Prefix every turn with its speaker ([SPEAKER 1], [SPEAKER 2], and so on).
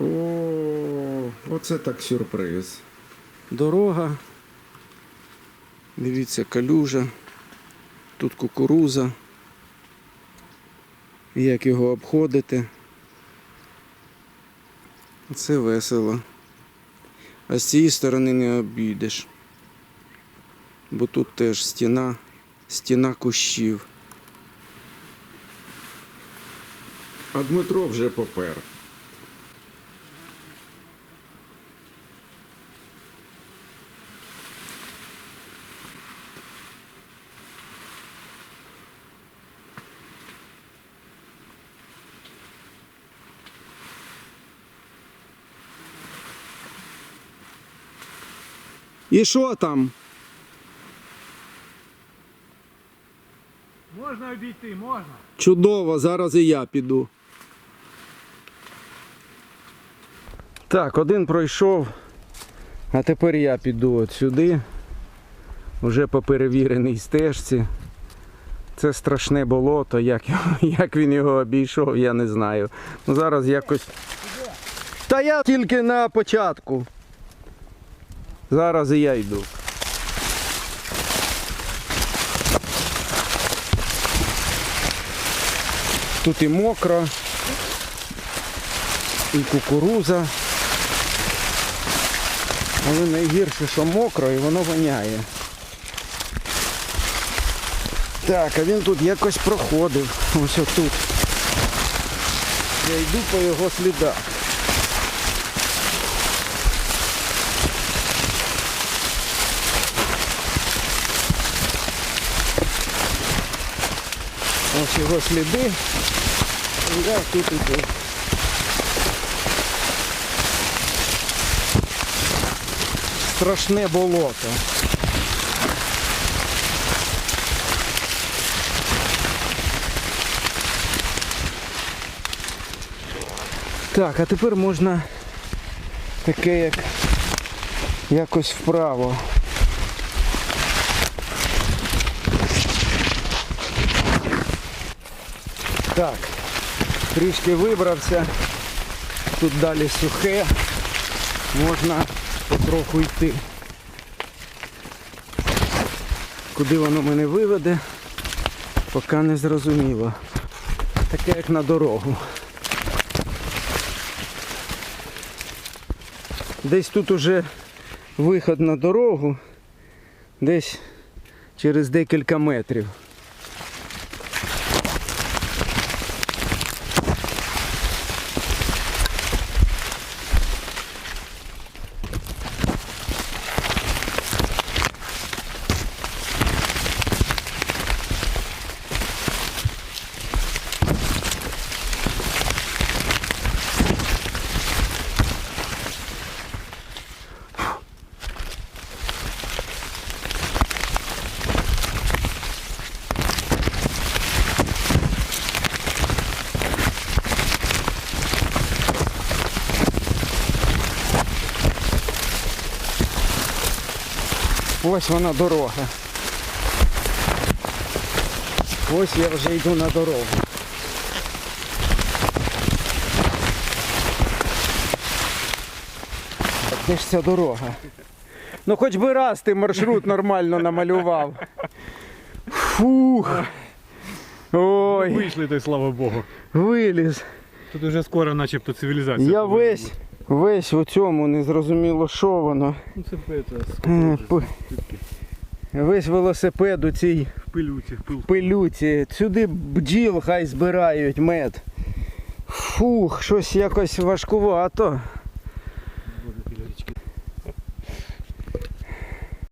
[SPEAKER 1] О, оце так сюрприз.
[SPEAKER 2] Дорога. Дивіться, калюжа. Тут кукуруза. Як його обходити. Це весело. А з цієї сторони не обійдеш. Бо тут теж стіна, стіна кущів.
[SPEAKER 1] А Дмитро вже попер.
[SPEAKER 2] І що там?
[SPEAKER 3] Можна обійти, можна.
[SPEAKER 2] Чудово, зараз і я піду. Так, один пройшов, а тепер я піду от сюди. Вже по перевіреній стежці. Це страшне болото, як, його- як він його обійшов, я не знаю. Ну зараз якось. Та я тільки на початку. Зараз і я йду. Тут і мокро, і кукуруза. Але найгірше, що мокро і воно воняє. Так, а він тут якось проходив. Ось отут. Я йду по його слідах. Ось його сліди. І Я тут іду. Страшне болото. Так, а тепер можна таке як якось вправо. Так, трішки вибрався. Тут далі сухе. Можна потроху йти. Куди воно мене виведе, поки не зрозуміло. Таке як на дорогу. Десь тут уже виход на дорогу, десь через декілька метрів. Ось вона дорога. Ось я вже йду на дорогу. Де ж ця дорога? Ну хоч би раз ти маршрут нормально намалював. Фух. Ой,
[SPEAKER 3] Вийшли, то й слава Богу.
[SPEAKER 2] виліз.
[SPEAKER 3] Тут уже скоро начебто цивілізація.
[SPEAKER 2] Я
[SPEAKER 3] повинна
[SPEAKER 2] весь,
[SPEAKER 3] бути.
[SPEAKER 2] Весь у цьому незрозуміло, що воно. Е, Весь велосипед у цій
[SPEAKER 3] пилюці, пил.
[SPEAKER 2] пилюці. Сюди бджіл хай збирають мед. Фух, щось якось важкувато.